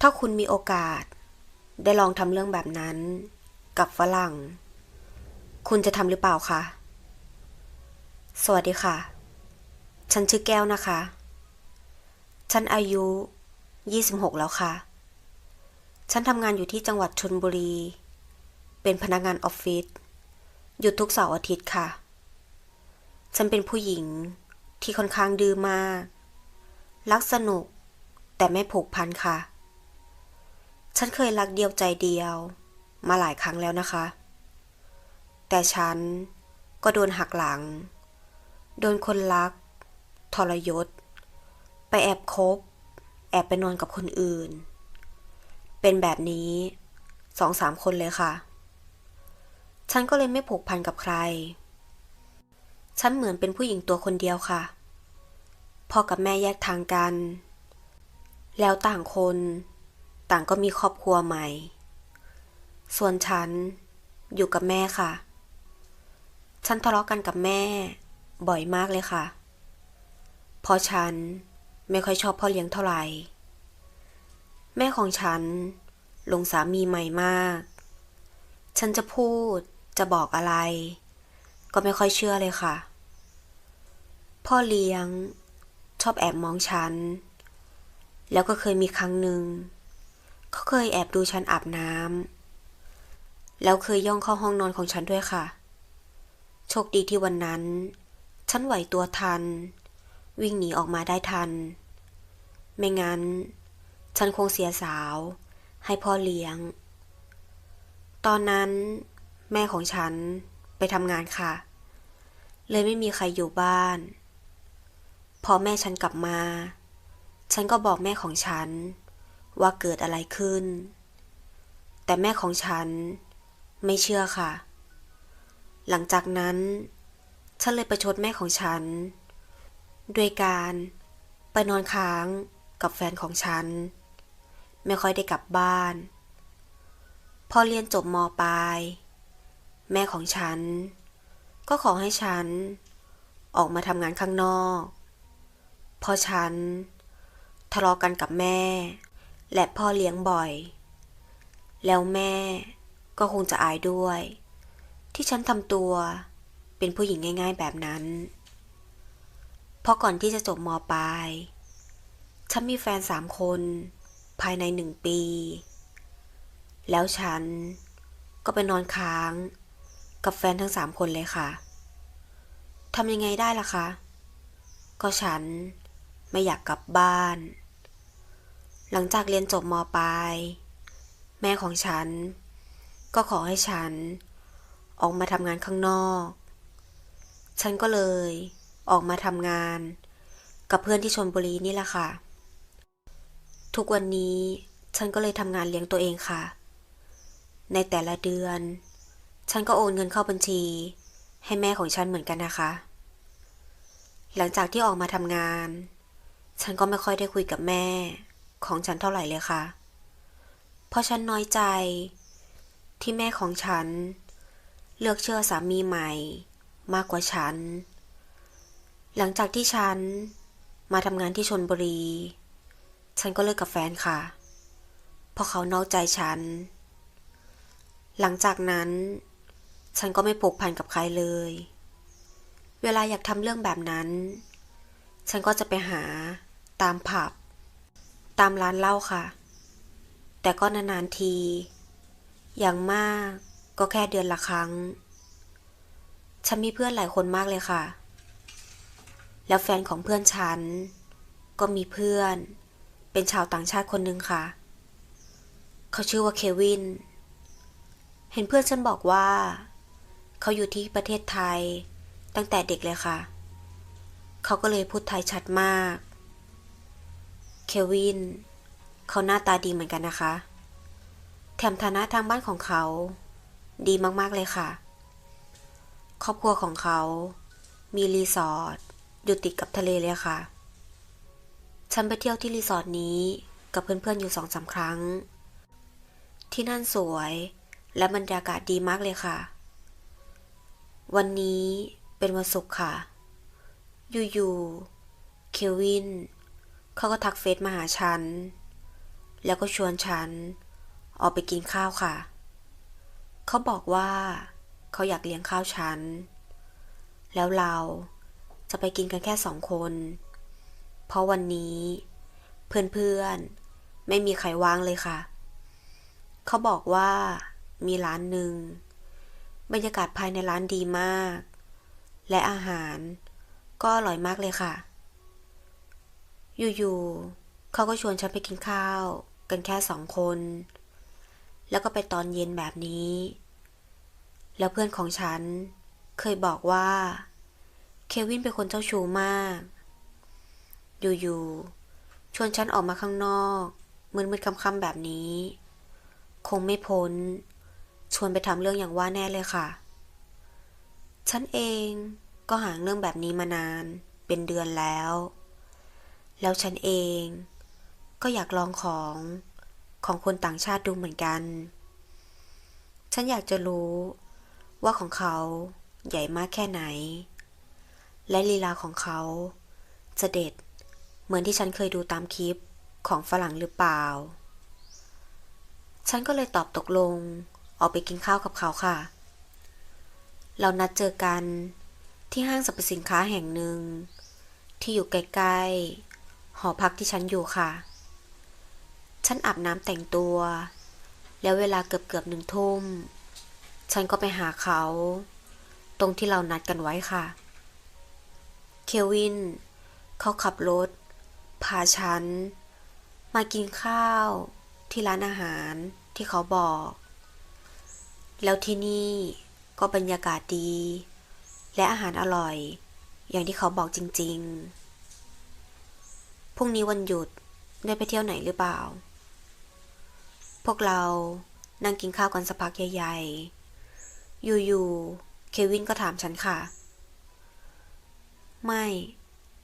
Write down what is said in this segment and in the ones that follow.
ถ้าคุณมีโอกาส ได้ลองทำเรื่องแบบนั้น กับฝรั่ง คุณจะทำหรือเปล่าคะ สวัสดีค่ะ ฉันชื่อแก้วนะคะ ฉันอายุ 26 แล้วค่ะ ฉันทำงานอยู่ที่จังหวัดชนบุรี เป็นพนักงานออฟฟิศ หยุดทุกเสาร์อาทิตย์ค่ะ ฉันเป็นผู้หญิงที่ค่อนข้างดื้อมาก รักสนุกแต่ไม่ผูกพันค่ะ ฉันเคยรักเดียวใจเดียว มาหลายครั้งแล้วนะคะ แต่ฉันก็โดนหักหลัง โดนคนรัก ทรยศ ไปแอบคบ แอบไปนอนกับคนอื่น เป็นแบบนี้สองสามคนเลยค่ะ ฉันก็เลยไม่ผูกพันกับใคร ฉันเหมือนเป็นผู้หญิงตัวคนเดียวค่ะ พ่อกับแม่แยกทางกัน แล้วต่างคน ต่างก็มีครอบครัวใหม่ ส่วนฉันอยู่กับแม่ค่ะ ฉันทะเลาะกันกับแม่ บ่อยมากเลยค่ะ เพราะฉันไม่ค่อยชอบพ่อเลี้ยงเท่าไหร่ แม่ของฉันลงสามีใหม่มาก ฉันจะพูดจะบอกอะไร ก็ไม่ค่อยเชื่อเลยค่ะ พ่อเลี้ยงชอบแอบมองฉัน แล้วก็เคยมีครั้งหนึ่ง เขาเคยแอบดูฉันอาบน้ำแล้วเคยย่องเข้าห้องนอนของฉันด้วยค่ะ โชคดีที่วันนั้น ฉันไหวตัวทัน วิ่งหนีออกมาได้ทัน ไม่งั้น ฉันคงเสียสาว ให้พ่อเลี้ยง ตอนนั้น แม่ของฉันไปทำงานค่ะ เลยไม่มีใครอยู่บ้าน พอแม่ฉันกลับมา ฉันก็บอกแม่ของฉัน ว่าเกิดอะไรขึ้น แต่แม่ของฉันไม่เชื่อค่ะ หลังจากนั้น ฉันเลยประชดแม่ของฉัน ด้วยการไปนอนค้างกับแฟนของฉัน ไม่ค่อยได้กลับบ้าน พอเรียนจบมปลาย แม่ของฉัน ก็ขอให้ฉัน ออกมาทำงานข้างนอกพราะฉัน ทะเลาะกันกับแม่ และพ่อเลี้ยงบ่อย แล้วแม่ก็คงจะอายด้วย ที่ฉันทำตัวเป็นผู้หญิงง่าย ๆแบบนั้น เพราะก่อนที่จะจบมปลาย ฉันมีแฟนสามคนภายในหนึ่งปี แล้วฉันก็ไปนอนค้างกับแฟนทั้งสามคนเลยค่ะทำยังไงได้ล่ะคะ ก็ฉันไม่อยากกลับบ้าน หลังจากเรียนจบมปลาย แม่ของฉัน ก็ขอให้ฉัน ออกมาทำงานข้างนอก ฉันก็เลยออกมาทำงาน กับเพื่อนที่ชนบุรีนี่แหละค่ะ ทุกวันนี้ฉันก็เลยทำงานเลี้ยงตัวเองค่ะ ในแต่ละเดือน ฉันก็โอนเงินเข้าบัญชี ให้แม่ของฉันเหมือนกันนะคะ หลังจากที่ออกมาทำงาน ฉันก็ไม่ค่อยได้คุยกับแม่ ของฉันเท่าไหร่เลยค่ะ เพราะฉันน้อยใจ ที่แม่ของฉัน เลือกเชื่อสามีใหม่ มากกว่าฉัน หลังจากที่ฉันมาทำงานที่ชนบุรี ฉันก็เลิกกับแฟนค่ะ เพราะเขานอกใจฉัน หลังจากนั้น ฉันก็ไม่ผูกพันกับใครเลย เวลาอยากทำเรื่องแบบนั้น ฉันก็จะไปหาตามผับ ตามร้านเหล้าค่ะ แต่ก็นานๆที อย่างมากก็แค่เดือนละครั้ง ฉันมีเพื่อนหลายคนมากเลยค่ะ แล้วแฟนของเพื่อนฉัน ก็มีเพื่อน เป็นชาวต่างชาติคนหนึ่งค่ะ เขาชื่อว่าเควิน เห็นเพื่อนฉันบอกว่า เขาอยู่ที่ประเทศไทยตั้งแต่เด็กเลยค่ะ เขาก็เลยพูดไทยชัดมาก เควิน เขาหน้าตาดีเหมือนกันนะคะ แถมฐานะทางบ้านของเขา ดีมากๆเลยค่ะ ครอบครัวของเขา มีรีสอร์ทอยู่ติดกับทะเลเลยค่ะ ฉันไปเที่ยวที่รีสอร์ทนี้กับเพื่อนๆอยู่สองสาครั้ง ที่นั่นสวยและบรรยากาศดีมากเลยค่ะ วันนี้เป็นวันศุกร์ค่ะ อยู่ๆ เควิน เขาก็ทักเฟซมาหาฉัน แล้วก็ชวนฉัน ออกไปกินข้าวค่ะ เขาบอกว่าเขาอยากเลี้ยงข้าวฉัน แล้วเราจะไปกินกันแค่สองคน เพราะวันนี้ เพื่อนๆ ไม่มีใครว่างเลยค่ะ เขาบอกว่ามีร้านหนึ่ง บรรยากาศภายในร้านดีมาก และอาหารก็อร่อยมากเลยค่ะ อยู่ๆเขาก็ชวนฉันไปกินข้าว กันแค่สองคน แล้วก็ไปตอนเย็นแบบนี้ แล้วเพื่อนของฉัน เคยบอกว่า เควินเป็นคนเจ้าชู้มาก อยู่ๆชวนฉันออกมาข้างนอกมืดๆค่ำๆแบบนี้ คงไม่พ้น ชวนไปทำเรื่องอย่างว่าแน่เลยค่ะ ฉันเองก็หาเรื่องแบบนี้มานานเป็นเดือนแล้ว แล้วฉันเอง ก็อยากลองของของคนต่างชาติดูเหมือนกัน ฉันอยากจะรู้ว่าของเขาใหญ่มากแค่ไหน และลีลาของเขาจะเด็ดเหมือนที่ฉันเคยดูตามคลิปของฝรั่งหรือเปล่า ฉันก็เลยตอบตกลง ออกไปกินข้าวกับเขาค่ะ เรานัดเจอกันที่ห้างสรรพสินค้าแห่งหนึ่ง ที่อยู่ใกล้ ๆ หอพักที่ฉันอยู่ค่ะ ฉันอาบน้ำแต่งตัว แล้วเวลาเกือบเกือบหนึ่งทุ่ม ฉันก็ไปหาเขา ตรงที่เรานัดกันไว้ค่ะ เควิน เขาขับรถ พาฉัน มากินข้าวที่ร้านอาหารที่เขาบอก แล้วที่นี่ก็บรรยากาศดี และอาหารอร่อย อย่างที่เขาบอกจริง ๆ พรุ่งนี้วันหยุดได้ไปเที่ยวไหนหรือเปล่า พวกเรานั่งกินข้าวกันสักพักใหญ่ๆ อยู่ๆ เควินก็ถามฉันค่ะ ไม่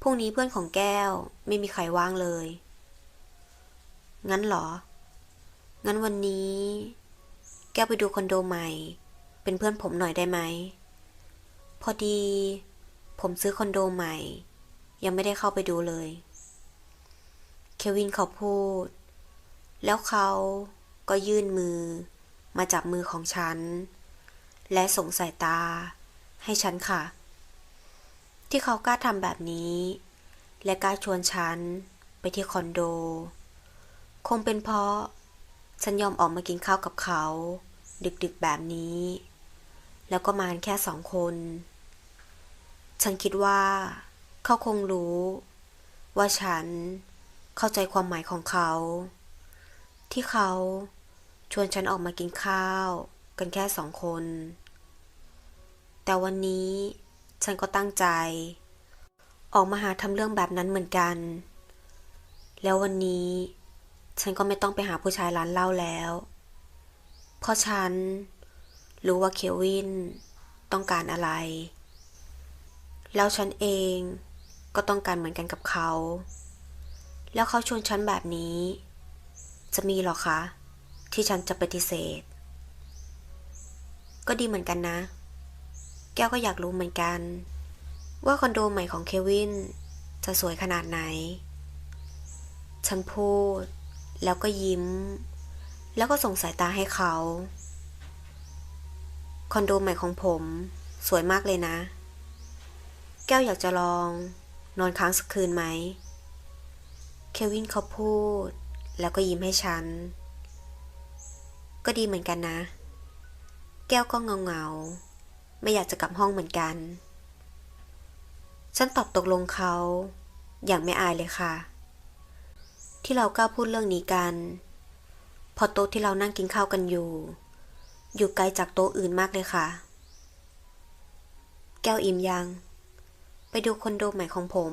พรุ่งนี้เพื่อนของแก้วไม่มีใครว่างเลย งั้นเหรอ งั้นวันนี้ แก้วไปดูคอนโดใหม่ เป็นเพื่อนผมหน่อยได้ไหม พอดี ผมซื้อคอนโดใหม่ ยังไม่ได้เข้าไปดูเลย เควินเขาพูด แล้วเขาก็ยื่นมือมาจับมือของฉัน และส่งสายตาให้ฉันค่ะ ที่เขากล้าทำแบบนี้ และกล้าชวนฉันไปที่คอนโด คงเป็นเพราะ ฉันยอมออกมากินข้าวกับเขา ดึกๆแบบนี้ แล้วก็มาแค่สองคน ฉันคิดว่า เขาคงรู้ ว่าฉัน เข้าใจความหมายของเขา ที่เขาชวนฉันออกมากินข้าว กันแค่สองคน แต่วันนี้ฉันก็ตั้งใจ ออกมาหาทำเรื่องแบบนั้นเหมือนกัน แล้ววันนี้ฉันก็ไม่ต้องไปหาผู้ชายร้านเหล้าแล้ว เพราะฉันรู้ว่าเควินต้องการอะไร แล้วฉันเองก็ต้องการเหมือนกันกับเขา แล้วเขาชวนฉันแบบนี้ จะมีหรอคะ ที่ฉันจะปฏิเสธ ก็ดีเหมือนกันนะ แก้วก็อยากรู้เหมือนกัน ว่าคอนโดใหม่ของเควิน จะสวยขนาดไหน ฉันพูด แล้วก็ยิ้ม แล้วก็ส่งสายตาให้เขา คอนโดใหม่ของผม สวยมากเลยนะ แก้วอยากจะลอง นอนค้างสักคืนไหม เควินเขาพูด แล้วก็ยิ้มให้ฉัน ก็ดีเหมือนกันนะ แก้วก็เงาเงา ไม่อยากจะกลับห้องเหมือนกัน ฉันตอบตกลงเขา อย่างไม่อายเลยค่ะ ที่เรากล้าพูดเรื่องนี้กัน พอโต๊ะที่เรานั่งกินข้าวกันอยู่ อยู่ไกลจากโต๊ะอื่นมากเลยค่ะ แก้วอิ่มยัง ไปดูคอนโดใหม่ของผม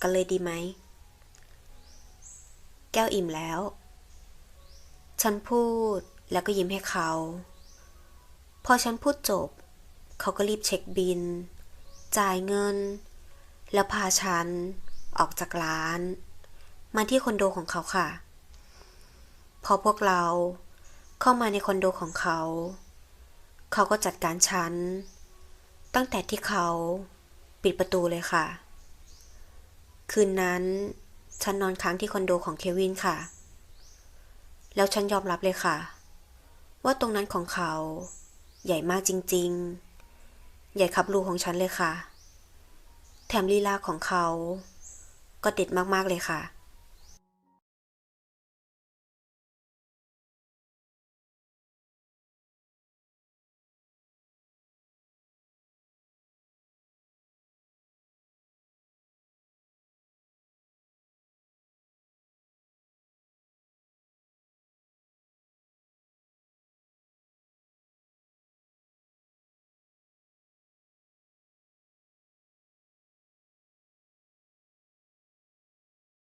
กันเลยดีไหม แก้วอิ่มแล้ว ฉันพูดแล้วก็ยิ้มให้เขา พอฉันพูดจบ เขาก็รีบเช็คบิน จ่ายเงิน แล้วพาฉันออกจากร้าน มาที่คอนโดของเขาค่ะ พอพวกเราเข้ามาในคอนโดของเขา เขาก็จัดการฉัน ตั้งแต่ที่เขาปิดประตูเลยค่ะ คืนนั้น ฉันนอนค้างที่คอนโดของเควินค่ะ แล้วฉันยอมรับเลยค่ะ ว่าตรงนั้นของเขา ใหญ่มากจริง ๆ ใหญ่ครับรูของฉันเลยค่ะ แถมลีลาของเขา ก็เด็ดมากๆเลยค่ะ